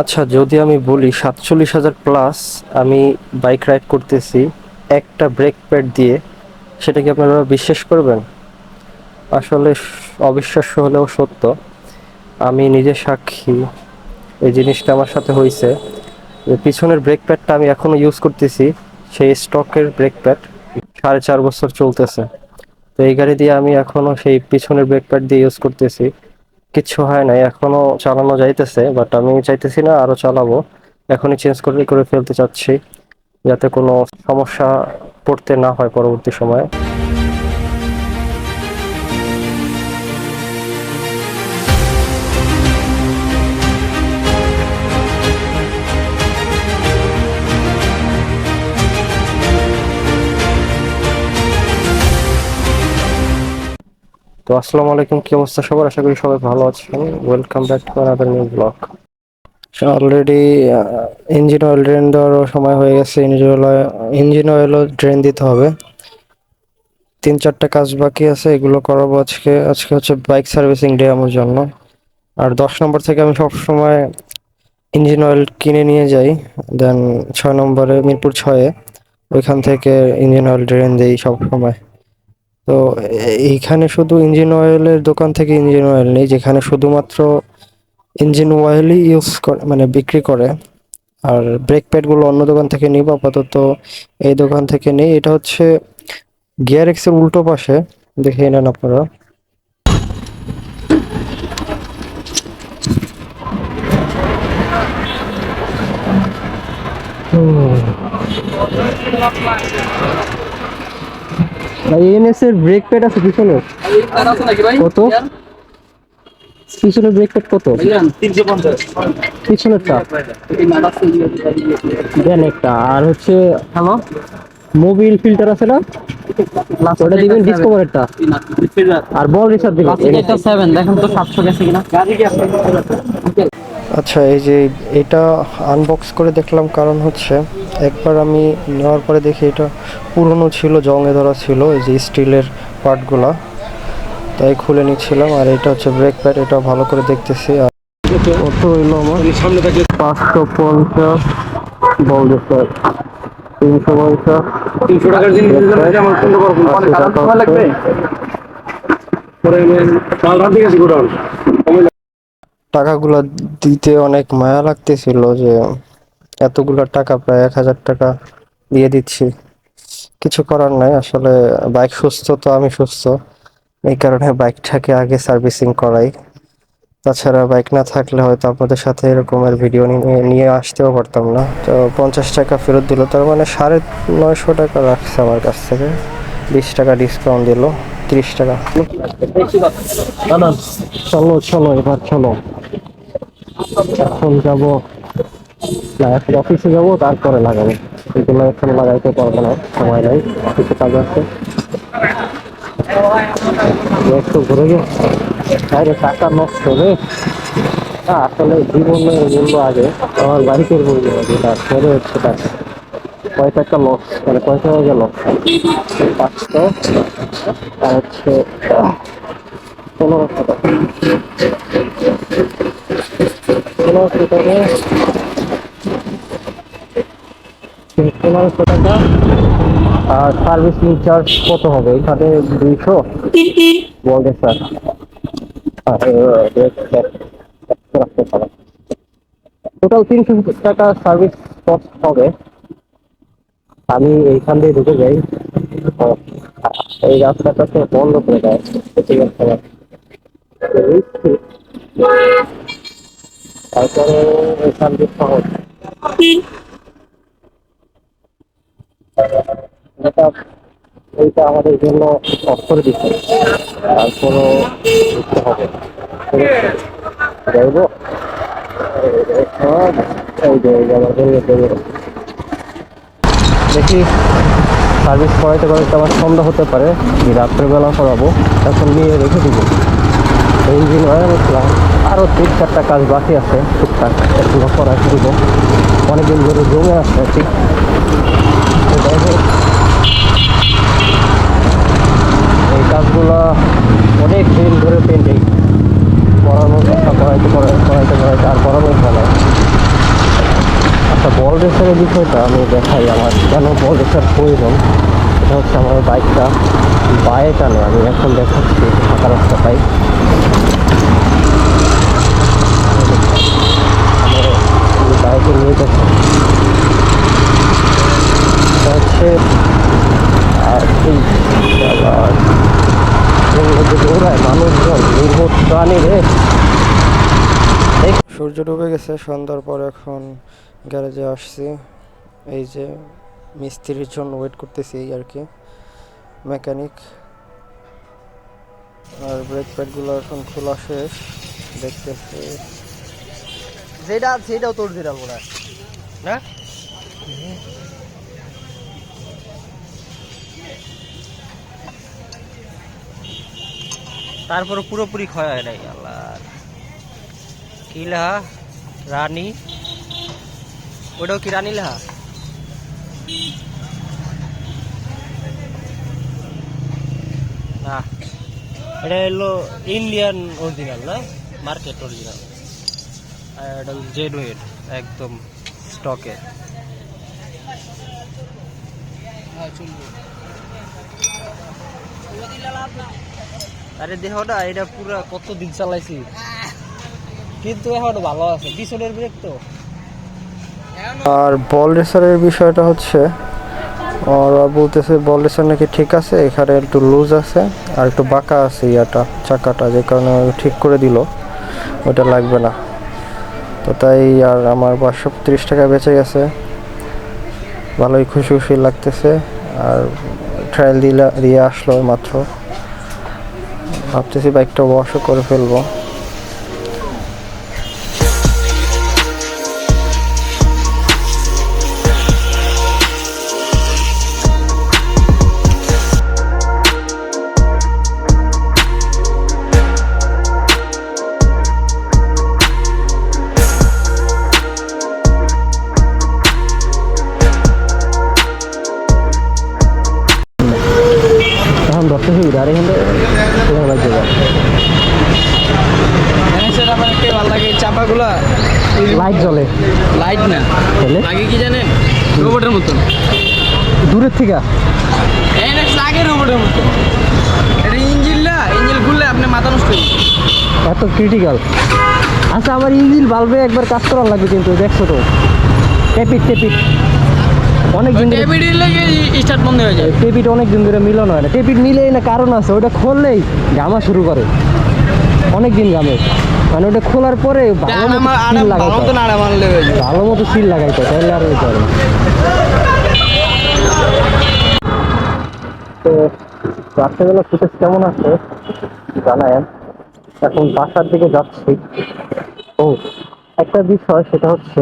আচ্ছা যদি আমি বলি সাতচল্লিশ হাজার প্লাস আমি বাইক রাইড করতেছি একটা ব্রেক প্যাড দিয়ে, সেটা কি আপনারা বিশ্বাস করবেন? আসলে অবিশ্বাস্য হলেও সত্য। আমি নিজে সাক্ষী। এই জিনিসটা আমার সাথে হয়েছে যে পিছনের ব্রেক প্যাডটা আমি এখনও ইউজ করতেছি, সেই স্টকের ব্রেক প্যাড সাড়ে চার বছর চলতেছে। তো এই গাড়ি দিয়ে আমি এখনও সেই পিছনের ব্রেক প্যাড দিয়ে ইউজ করতেছি। কিচ্ছু হয় নাই, এখনও চালানো যাইতেছে বাট আমি চাইতেছি না আরও চালাবো। এখনই চেঞ্জ করে করে ফেলতে চাচ্ছি, যাতে কোনো সমস্যা পড়তে না হয় পরবর্তী সময়ে। তো আসসালামু আলাইকুম, কি অবস্থা সবার? আশা করি সবাই ভালো আছেন। Welcome back to another new blog already engine oil drain দেওয়ারও সময় হয়ে গেছে। ইঞ্জিন অয়েল ইঞ্জিন অয়েলও ড্রেন দিতে হবে। তিন, চারটা কাজ বাকি আছে। এগুলো করাবো আজকে। আজকে হচ্ছে বাইক সার্ভিসিং ডে আমার জন্য। আর দশ নম্বর থেকে আমি সব সময় ইঞ্জিন অয়েল কিনে নিয়ে যাই। দেন ছয় নম্বরে মিরপুর ছয়ে। ওইখান থেকে ইঞ্জিন অয়েল ড্রেন দিই সব সময় তো এইখানে শুধু ইঞ্জিন অয়েলের দোকান থেকে ইঞ্জিন অয়েল নেই, যেখানে শুধুমাত্র ইঞ্জিন অয়েলই ইউজ করে মানে বিক্রি করে। আর ব্রেক প্যাডগুলো অন্য দোকান থেকে নিব, আপাতত এই দোকান থেকে নেই। এটা হচ্ছে গিয়ার এক্সের উল্টো পাশে, দেখে নেন আপনারা। এনএস এর ব্রেক প্যাড আছে পিছনে। আছে কত? পিছনে ব্রেক প্যাড কত? পিছনেরটা। দেন একটা আর হচ্ছে হ্যালো মোবিল ফিল্টার আছে না? ওটা দিবেন ডিসকভারেরটা আর বল রিসার্চ দিবেন। এটা সেভেন দেখেন। তো সাতশো গেছে কিনা। আচ্ছা এই যে এটা আনবক্স করে দেখলাম কারণ হচ্ছে একবার আমি নেওয়ার পরে দেখি এটা পুরনো ছিল জংয়ে ধরা ছিল এই যে স্টিলের পার্টগুলা। তাই খুলে নিচ্ছিলাম আর এটা হচ্ছে ব্রেক প্যাড এটা ভালো করে দেখতেছি। আর কত হইল আমার। পাঁচশো পঞ্চাশ বল রিসার্চ তিনশো পঞ্চাশ। তিনশো টাকার জিনিস লাগবে? পরে মাল গোডাউন। টাকাগুলো দিতে অনেক মায়া লাগতেছিল যে এতগুলো টাকা, প্রায় এক হাজার টাকা দিয়ে দিচ্ছি। কিছু করার নাই, আসলে বাইক সুস্থ তো আমি সুস্থ। এই কারণে বাইকটাকে আগে সার্ভিসিং করাই। তাছাড়া বাইক না থাকলে হয়তো আপনাদের সাথে এরকমের ভিডিও নিয়ে আসতেও পারতাম না। তো পঞ্চাশ টাকা ফেরত দিল, তার মানে সাড়ে নয়শো টাকা রাখছে আমার কাছ থেকে। বিশ টাকা ডিসকাউন্ট দিল, তিরিশ টাকা। চলো চলো, এবার চলো। এখন যাব না এখন অফিসে যাব, তারপরে লাগাবো। এগুলো এখন লাগাইতে পারব না, সময় নাই অফিসে কাজ আছে। একটু ঘুরে গে আরে, টাকা নষ্ট রে। আসলে জীবনের মূল্য আগে, আমার বাড়িতে মূল্য আগে তার পরে হচ্ছে টাকা কয় টাকা লস মানে কয় টাকা গেল। পাঁচশো, আর হচ্ছে পনেরোশো টাকা। পনেরোশো টাকা পনেরোশো টাকা। আর সার্ভিসিং চার্জ কত হবে? এখানে দুইশো? বলবে স্যার। টোটাল তিনশো টাকা সার্ভিস কস্ট হবে। আমি এইখান দিয়ে ঢুকে যাই। এই রাস্তাটা তো বন্ধ করে দেয়। ঠিক তারপরে দিয়ে সহজ এটা এইটা আমাদের জন্য দিচ্ছে। তারপরও দিতে হবে। যাইব। যে আমার দেখি সার্ভিস করাইতে করাইতে আমার সন্ধ্যা হতে পারে। রাত্রেবেলা করাবো। এখন নিয়ে রেখে দিব। ইঞ্জিন অয়েল উঠলাম আরও তিন চারটা কাজ বাকি আছে টুকটাক। এগুলো করা দিব অনেকদিন ধরে জমে আসছে ঠিক। এই কাজগুলো অনেক দিন ধরে পেন্টিং করানোর কথা করাইতে করাইতে করাইতে আর করানোই ভালো আচ্ছা বল রেসারের বিষয়টা আমি দেখাই আমার। কেন বল রেসার প্রয়োজন? এটা হচ্ছে আমার বাইকটা বায়ে টানে, আমি এখন দেখাচ্ছি। ফাঁকা রে সূর্য ডুবে গেছে, সন্ধ্যার পর এখন গ্যারেজে আসছি। এই যে মিস্ত্রির জন্য ওয়েট করতেছি এই আর কি। মেকানিক আর ব্রেক প্যাডগুলো এখন খোলা শেষ দেখতেছি। যেটা সেটাও তোর যেটা মনে হয়। না? তারপরে পুরোপুরি ক্ষয় হয় নাই আল্লাহ। কি লেহা রানী। ওটাও কি রানী লেহা না এটা হলো ইন্ডিয়ান অরিজিনাল না? মার্কেট অরিজিনাল এটা জেনুইন একদম স্টকে আরে দেহ না এটা পুরো কত দিন চালাইছি? কিন্তু এখন ভালো আছে। পিছনের ব্রেক তো। আর বল রেসারের বিষয়টা হচ্ছে ওরা বলতেছে বল রেসার নাকি ঠিক আছে, এখানে একটু লুজ আছে, আর একটু বাঁকা আছে ইয়াটা, চাকাটা, যে কারণে ঠিক করে দিল। ওটা লাগবে না। তো তাই আর আমার পাঁচশো তিরিশ টাকা বেঁচে গেছে। ভালোই খুশি খুশি লাগতেছে। আর ট্রায়াল দিলা, দিয়ে আসলো মাত্র। ভাবতেছি বাইকটা ওয়াশও করে ফেলব। তাহলে? লাগে কি জানেন? রোবটের মতন। দূরের থেকে? লাগে রোবটের মতন। এটা ইঞ্জিন না ইঞ্জিন খুললে আপনি মাথা নষ্ট এত ক্রিটিক্যাল আচ্ছা আমার ইঞ্জিন বাল্বে একবার কাজ করার লাগবে কিন্তু দেখছ তো। টেপিট টেপিট অনেক দিন ধরে ডেবিটের স্টার্ট বন্ধ হয়ে যায়। টেপিট অনেক দিন ধরে মিলন হয় না। টেপিট মিলেই না কারণ আছে ওটা খুললেই গামা শুরু করে। অনেক দিন গামে। মানে ওটা খোলার পরে ভালো মতো সিল লাগাইতে ভালো মতো সিল লাগাইতে তাহলে আর হইতে না। তো রাত্রেবেলা ফুটেজ কেমন আছে জানায়েন। এখন বাসার দিকে যাচ্ছি। ও একটা বিষয় সেটা হচ্ছে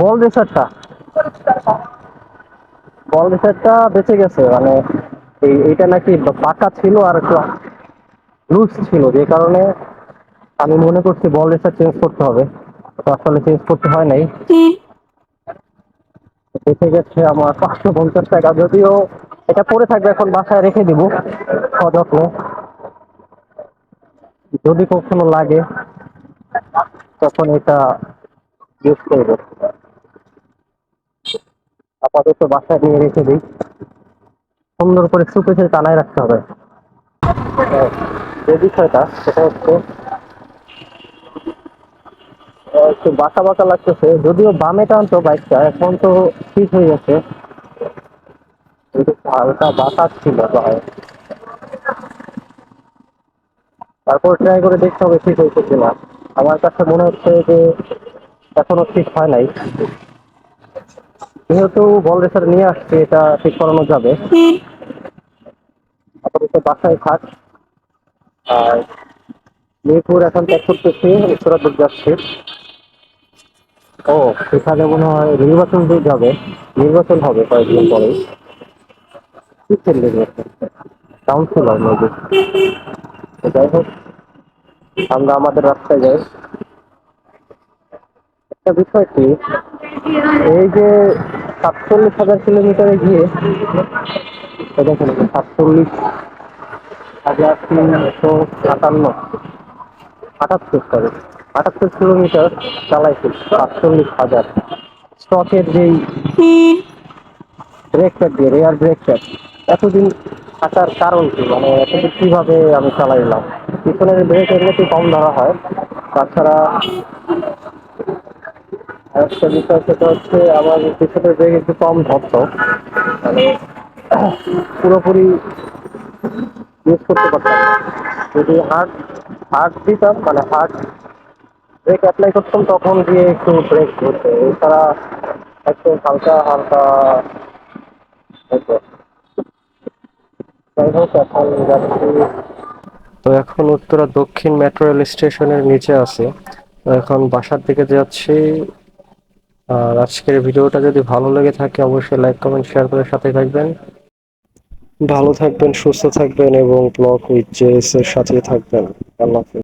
বল রেসারটা বল রেসারটা বেঁচে গেছে মানে এই এইটা নাকি পাকা ছিল আর একটু লুজ ছিল যে কারণে আমি মনে করছি বল রেসার চেঞ্জ করতে হবে। তো আসলে চেঞ্জ করতে হয় নাই। বেঁচে গেছে আমার পাঁচশো পঞ্চাশ টাকা যদিও এটা পরে থাকবে এখন বাসায় রেখে দিব সযত্নে যদি কখনো লাগে তখন এটা ইউজ করব। আপাতত বাসায় নিয়ে রেখে দিই। সুন্দর করে সুপেছে টানায় রাখতে হবে। যে বিষয়টা সেটা হচ্ছে একটু বাঁকা বাঁকা লাগতেছে। যদিও বামে টানতো বাইকটা, এখন তো ঠিক হয়ে গেছে। হালকা বাতাস ছিল তারপর ট্রাই করে দেখতে হবে ঠিক হয়েছে কিনা। আমার কাছে মনে হচ্ছে যে এখনও ঠিক হয় নাই। যেহেতু বল রেসার নিয়ে আসছে, এটা ঠিক করানো যাবে। আপাতত বাসায় থাক। আর মিরপুর এখন ত্যাগ করতেছি উত্তরাদূর যাচ্ছি। ও সেখানে মনে হয় নির্বাচন দিয়ে যাবে। নির্বাচন হবে কয়েকদিন পরে কিসের নির্বাচন? কাউন্সিলর মেবি যাই হোক, আমরা আমাদের রাস্তায় যাই। একটা বিষয় কি, এই যে সাতচল্লিশ হাজার কিলোমিটারে গিয়ে দেখেন, সাতচল্লিশ হাজার তিনশো সাতান্ন। আটাত্তর সরি আটাত্তর কিলোমিটার চালাইছি, সাতচল্লিশ হাজার। স্টকের যেই ব্রেক প্যাড দিয়ে রেয়ার ব্রেক প্যাড এতদিন থাকার কারণ কি? মানে এতদিন কীভাবে আমি চালাইলাম? পিছনের ব্রেক এমনিতে কম ধরা হয়। তাছাড়া আরেকটা বিষয় সেটা হচ্ছে, আমার পিছনের ব্রেক একটু কম ধরতো। মানে পুরোপুরি ইউজ করতে পারতাম। যদি হার্ড হার্ড দিতাম মানে হার্ড ব্রেক অ্যাপ্লাই করতাম, তখন গিয়ে একটু ব্রেক ধরতো এছাড়া একটু হালকা হালকা তো এখন উত্তরা দক্ষিণ মেট্রো রেল স্টেশনের নিচে আছে। তো এখন বাসার দিকে যাচ্ছি। আর আজকের ভিডিওটা যদি ভালো লেগে থাকে, অবশ্যই লাইক কমেন্ট শেয়ার করে সাথে থাকবেন। ভালো থাকবেন সুস্থ থাকবেন এবং ব্লক উইথ জেএস এর সাথে থাকবেন। আল্লাহ হাফেজ।